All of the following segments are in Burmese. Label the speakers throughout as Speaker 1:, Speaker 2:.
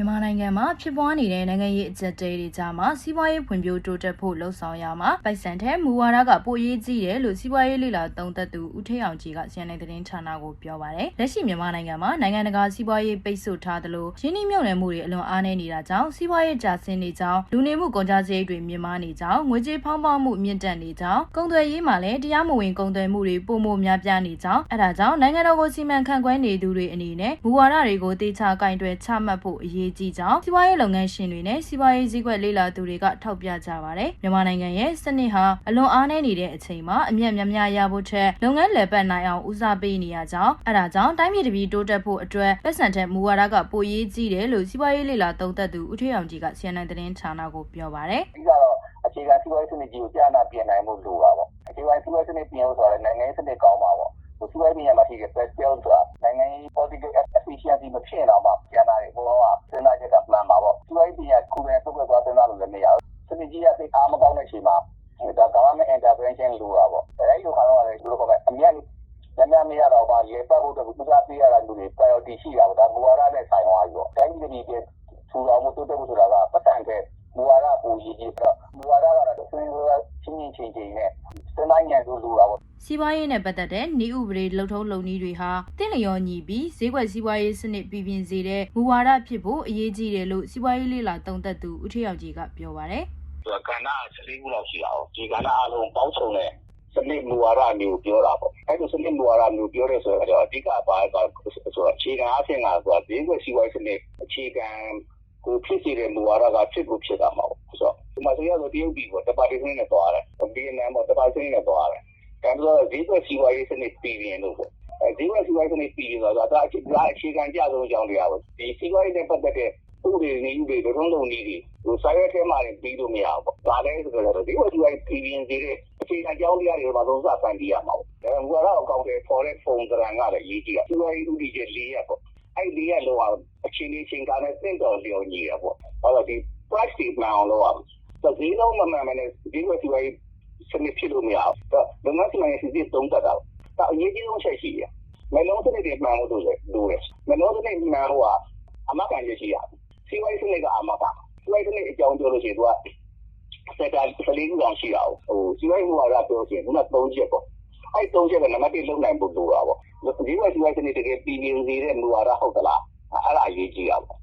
Speaker 1: မြန်မာနိုင်ငံမှာဖြစ်ပွားနေတဲ့နိုင်ငံရေးအကြက်တဲတွေကြားမှာစီးပွားရေးဖွံ့ဖြိုးတိုးတက်ဖို့လှုံ့ဆော်ရမှာပိုက်ဆံထဲမူဝါဒကပိုရေးကြီးတယ်လို့စီးပွားရေးလေလာသုံးသက်သူဦးထေးအောင်ကြီးကစီယန်နိုင်သတင်းဌာနကိုပြောပါတယ်။လက်ရှိမြန်မာနိုင်ငံမှာနိုင်ငံတကာစီးပွားရေးပိတ်ဆို့ထားသလိုရင်းနှီးမြှုပ်နှံမှုတွေအလွန်အားနည်းနေတာကြောင့်စီးပွားရေးကျဆင်းနေကြောင်းလူနေမှုကုန်ကျစရိတ်တွေမြင့်မားနေကြောင်းငွေကြေးဖောင်းပွားမှုမြင့်တက်နေကြောင်းကုန်သွယ်ရေးမှာလည်းတရားမဝင်ကုန်သွယ်မှုတွေပုံမှုများပြားနေကြောင်းအဲဒါကြောင့်နိုင်ငံတော်ကိုစီမံခန့်ခွဲနေသူတွေအနေနဲ့မူဝါဒတွေကိုတေချာကင်တွယ်ချမှတ်ဖို့အရေးကြီးကြောင်းစီးပွားရေးလုပ်ငန်းရှင်တွေနဲ့စီးပွားရေးစည်းကွက်လေ့လာသူတွေကထောက်ပြကြပါတယ်မြန်မာနိုင်ငံရဲ့စနစ်ဟာအလွန်အားနည်းနေတဲ့အချိန်မှာအမြတ်များများရဖို့ထက်လုပ်ငန်းလည်ပတ်နိုင်အောင်ဦးစားပေးနေရကြောင်းအဲဒါကြောင့်တိုင်းပြည်တစ်ပြည်တိုးတက်ဖို့အတွက်ပတ်စံထက်မူဝါဒကပိုရေးကြီးတယ်လို့စီးပွားရေးလေ့လာသုံးသပ်သူဦးထွေးအောင်ကြီးက CNN သတင်းဌာနကိုပြောပါတယ်
Speaker 2: အဓိကတော့အခြေခံစီးပွားရေးစနစ်ကြီးကိုကြာနာပြင်နိုင်မှုလိုတာပေါ့အခြေခံစီးပွားရေးစနစ်ပြင်လို့ဆိုတော့နိုင်ငံရေးစနစ်ကောင်းပါပေါ့ဟို စီးပွားရေးပြင်ရမှာရှိတဲ့ special ဆိုတာနိုင်ငံရေး political efficiency မဖြစ်တော့မှကျန်တာတွေဘုံကစဉ်းစားချက်ကမှန်ပါပေါ့စီးပွားရေးပြင်ရခုပဲသုတ်သွားစဉ်းစားလို့လည်းမရဘူးစနစ်ကြီးကသိအားမကောင်းတဲ့အချိန်မှာဒါ government intervention လိုတာပေါ့အဲဒီလိုခါတော့လည်းဒီလိုခေါ်မဲ့အမြတ်ညညမရတော့ပါလေပတ်ဖို့တော့သူကပေးရတာလူတွေ priority ရှိတာပေါ့ဒါမူဝါဒနဲ့ဆိုင်သွားပြီပေါ့တိုင်းပြည်ပြည်ထူတော်မှုတိုးတက်မှုဆိုတာကပတ်စံတဲ့မူဝါဒပူရည်ကြီးဆိုတော့မူဝါဒကတော့ဆွေးနွေးချင်းချင်းချင်းချင်းနဲ့ စနိုင်ညာလို့လိုတာပေါ့
Speaker 1: စီးပွားရေးနဲ့ပတ်သက်တဲ့နေဥပဒေလှုပ်ထုံးလုံနည်းတွေဟာတင့်လျော်ညီပြီးဈေးကွက်စီးပွားရေးစနစ်ပြည်ပြင်းစေတဲ့မူဝါဒဖြစ်ဖို့အရေးကြီးတယ်လို့စီးပွားရေးလေ့လာသုံးသပ်သူဦးထေးအောင်ကြီးကပြောပါတယ်
Speaker 2: သူကကဏ္ဍ14ခုလောက်ရှိတာ哦ဒီကဏ္ဍအလုံးပေါင်းစုံတဲ့စနစ်မူဝါဒမျိုးပြောတာပေါ့အဲ့လိုစနစ်မူဝါဒမျိုးပြောတဲ့ဆိုတော့အဓိကဘာလဲဆိုတော့အခြေခံအဖြစ်ကဆိုတာဈေးကွက်စီးပွားရေးစနစ်အခြေခံကိုဖြစ်စေတဲ့မူဝါဒကဖြစ်ကိုဖြစ်တာမှာပေါ့ဆို တော့ဒီမှာဆိုရတော့တရုတ်ပြည်ပေါ့တပါတီစနစ်နဲ့သွားတယ်ဗီယက်နမ်ပေါ့တပါတီစနစ်နဲ့သွားတယ်ဒါဆိုတော့ဈေးကွက်စီးပွားရေးစနစ်ပြည်ပြင်းလို့ပေါ့အဲဈေးကွက်စီးပွားရေးစနစ်ပြည်ပြင်းဆိုတော့ဒါအခြေခံကြဆုံးအကြောင်းတရားပေါ့ဒီစီးပွားရေးနဲ့ပတ်သက်တဲ့ဥပဒေနည်းဥပဒေလုံးလုံးနည်းတွေဟိုစာရွက်ထဲမှာပြီးလို့မရဘူးပေါ့ဒါလည်းဆိုတော့ဒီဝစီဝိုင်းပြည်ပြင်းစေတဲ့အခြေခံကြောင်းတရားတွေမှာသုံးစဖန်တီးရမှာပေါ့ဒါကမူကတော့အကောင့်တွေပေါ်တဲ့ပုံသဏ္ဍာန်ကလည်းအရေးကြီးတာစီးပွားရေးဥပဒေချက်၄ရက်ပေါ့အဲ့ဒီရက်လောအချင်းချင်းချင်းကလည်းစင့်တော်လျော်ညီရပေါ့ဟောတော့ဒီ price တွေမှန်အောင်လုပ်ရမ ယ်ဆိုဈေးလုံးမမှန်မနဲ့ဒီဝစီဝိုင်းစနစ်ဖြစ်လို့မရဘူးဒါလုပ်ငန်းစီမံရေးစီစဉ်သုံးတတ်တာဒါအရေးကြီးဆုံးချက်ရှိတယ်မလုံးစနစ်တွေမှန်လို့လို့လေလို့လေမလုံးစနစ်မှန်ဟိုကအမကန်ရရှိရတယ်စီဝိုင်းစနစ်ကအမကန်စီဝိုင်းစနစ်အကြောင်းပြောလို့ရှိရင်သူကစက်တာစလေးခုအောင်ရှိတာဟိုစီဝိုင်းဟိုကပြောရှင်ခုန၃ချက်ပေါ့အဲ့၃ချက်ကနံပါတ်1လုံနိုင်ဖို့လိုတာပေါ့ဒီဝိုင်းစီဝိုင်းစနစ်တကယ်ပြည်ပြင်းစေတဲ့မူဝါဒဟုတ်သလားအဲ့ဒါအရေးကြီးတာပေါ့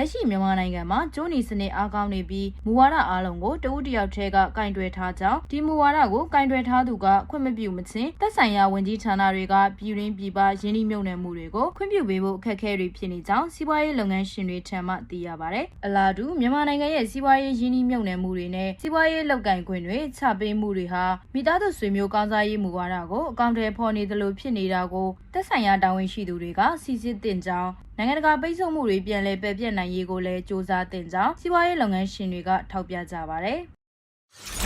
Speaker 1: လက်ရှိမြန်မာနိုင်ငံမှာကျိုးနီစနစ်အားကောင်းနေပြီးမူဝါဒအားလုံးကိုတဦးတစ်ယောက်တည်းကကင်တွယ်ထားကြောင်းဒီမူဝါဒကိုကင်တွယ်ထားသူကခွင့်မပြုမချင်းသက်ဆိုင်ရာဝန်ကြီးဌာနတွေကပြည်ရင်းပြည်ပရင်းနှီးမြှုပ်နှံမှုတွေကိုခွင့်ပြုပေးဖို့အခက်အခဲတွေဖြစ်နေကြောင်းစီးပွားရေးလုပ်ငန်းရှင်တွေထံမှသိရပါတယ်။အလားတူမြန်မာနိုင်ငံရဲ့စီးပွားရေးရင်းနှီးမြှုပ်နှံမှုတွေနဲ့စီးပွားရေးလုပ်ကိုင်ခွင့်တွေချပေးမှုတွေဟာမိသားစုဆွေမျိုးကောင်းစားရေးမူဝါဒကိုအကောင့်ထဲပေါ်နေသလိုဖြစ်နေတာကိုသက်ဆိုင်ရာတာဝန်ရှိသူတွေကစီစစ်တင်ကြောင်း နိုင်ငံတကာပိတ်ဆို့မှုတွေပြန်လည်ပယ်ပြတ်နိုင်ရေးကိုလည်းစ조사တင်ကြောင်းစီးပွားရေးလုပ်ငန်းရှင်တွေကထောက်ပြကြပါတယ်။